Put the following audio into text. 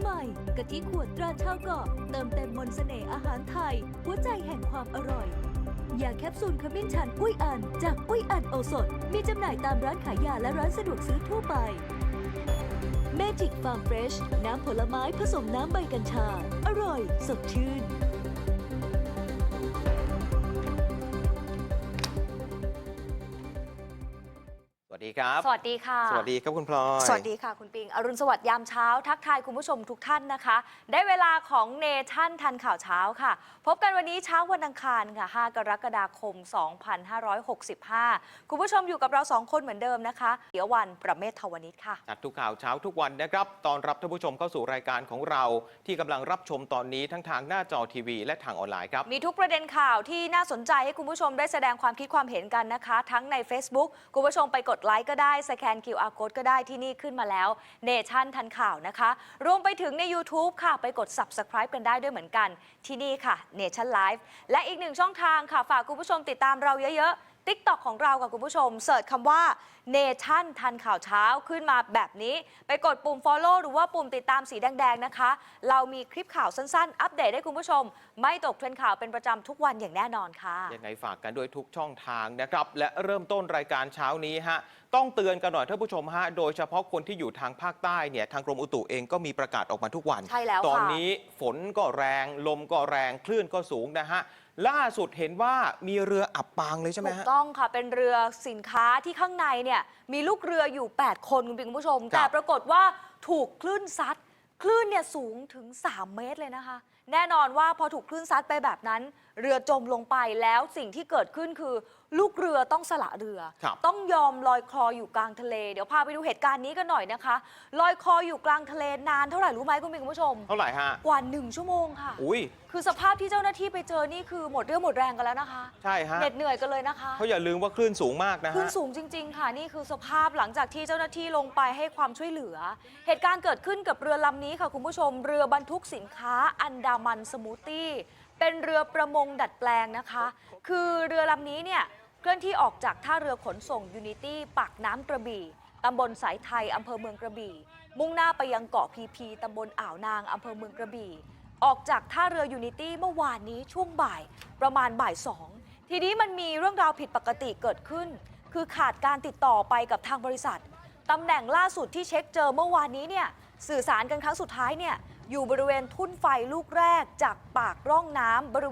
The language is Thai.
ใหม่กะทิขวดตราเช่าเกาะเติมเต็มมนต์เสน่ห์อาหารไทย หัวใจแห่งความอร่อย ยาแคปซูลขมิ้นชันอุ้ยอัน จากอุ้ยอันโอสถ มีจำหน่ายตามร้านขายยาและร้านสะดวกซื้อทั่วไปเมจิกฟาร์มเฟรชน้ำผลไม้ผสมน้ำใบกัญชา อร่อย สดชื่น ดีครับ สวัสดีค่ะ สวัสดีครับคุณพลอย สวัสดีค่ะคุณปิง อรุณสวัสดิ์ยามเช้า ทักทายคุณผู้ชมทุกท่านนะคะ ได้เวลาของเนชั่นทันข่าวเช้าค่ะ พบกันวันนี้เช้าวันอังคารค่ะ 5 กรกฎาคม 2565 คุณผู้ชมอยู่กับเราสองคนเหมือนเดิมนะคะเดี๋ยววันประเมศทวนิชค่ะ จัดทุกข่าวเช้าทุกวันนะครับ ตอนรับท่านผู้ชมเข้าสู่รายการของเรา ที่กำลังรับชมตอนนี้ทั้งทางหน้าจอทีวี และทางออนไลน์ครับ มีทุกประเด็นข่าวที่น่าสนใจให้คุณผู้ชมได้แสดงความคิดความเห็นกันนะคะ ทั้งใน Facebook คุณผู้ชมไปกดไลค์ก็ได้สแกน QR code ก็ได้ที่นี่ขึ้นมาแล้วเนชั่นทันข่าวนะคะ รวมไปถึงใน YouTube ค่ะ ไปกด Subscribe กันได้ด้วยเหมือนกันที่นี่ค่ะ Nation Live และอีกหนึ่งช่องทางค่ะ ฝากคุณผู้ชมติดตามเราเยอะๆ TikTok ของเรากับคุณผู้ชมเสิร์ชคำว่า Nation ทันข่าวเช้าขึ้นมาแบบนี้ ไปกดปุ่ม Follow หรือว่าปุ่มติดตามสีแดง ๆ นะคะ เรามีคลิปข่าวสั้น ๆ อัปเดตให้คุณผู้ชม ไม่ตกเทรนด์ข่าวเป็นประจำทุกวันอย่างแน่นอนค่ะ ยังไงฝากกันด้วยทุกช่องทางนะครับ และเริ่มต้นรายการเช้านี้ฮะต้องเตือนกันหน่อยท่านผู้ชมฮะโดยเฉพาะคนที่อยู่ทางภาคใต้เนี่ยทางกรมอุตุเองก็มีประกาศออกมาทุกวัน ใช่แล้วค่ะตอนนี้ฝนก็แรงลมก็แรงคลื่นก็สูงนะฮะล่าสุดเห็นว่ามีเรืออับปางเลยใช่ไหมถูกฮะ ต้องค่ะ เป็นเรือสินค้าที่ข้างในเนี่ยมีลูกเรืออยู่ 8 คนคุณปิงคุณผู้ชม ครับ แต่ปรากฏว่าถูกคลื่นซัด คลื่นเนี่ยสูงถึง 3 เมตรเลยนะคะแน่นอนว่าพอถูกคลื่นซัดไปแบบนั้น เรือจมลงไปแล้วสิ่งที่เกิดขึ้นคือ ลูกเรือต้องสละเรือ ครับ ต้องยอมลอยคลออยู่กลางทะเล เดี๋ยวพาไปดูเหตุการณ์นี้กันหน่อยนะคะ ลอยคลออยู่กลางทะเลนานเท่าไหร่รู้ไหมคุณปิงคุณผู้ชม เท่าไหร่ฮะ กว่า1ชั่วโมงค่ะ อุ้ย คือสภาพที่เจ้าหน้าที่ไปเจอนี่คือหมดเรี่ยวหมดแรงกันแล้วนะคะใช่ฮะเหน็ดเหนื่อยกันเลยนะคะ เขาอย่าลืมว่าคลื่นสูงมากนะขึ้นฮะ สูงจริง ๆ ค่ะ นี่คือสภาพหลังจากที่เจ้าหน้าที่ลงไปให้ความช่วยเหลือ เหตุการณ์เกิดขึ้นกับเรือลำนี้ค่ะ คุณผู้ชม เรือบรรทุกสินค้าอันดามันสมูทตี้เป็นเรือประมงดัดแปลงนะคะ คือเรือลำนี้เนี่ยเคลื่อนที่ออกจากท่าเรือขนส่งยูนิตี้ปากน้ำกระบี่ตำบลสายไทยอำเภอเมืองกระบี่ มุ่งหน้าไปยังเกาะพีพีตำบลอ่าวนางอำเภอเมืองกระบี่ ออกจากท่าเรือยูนิตี้เมื่อวานนี้ช่วงบ่ายประมาณบ่ายสองทีนี้มันมีเรื่องราวผิดปกติเกิดขึ้น คือขาดการติดต่อไปกับทางบริษัทตำแหน่งล่าสุดที่เช็คเจอเมื่อวานนี้เนี่ยสื่อสารกันครั้งสุดท้ายเนี่ย อยู่บริเวณทุ่นไฟลูกแรกจากปากร่องน้ำบริเวณ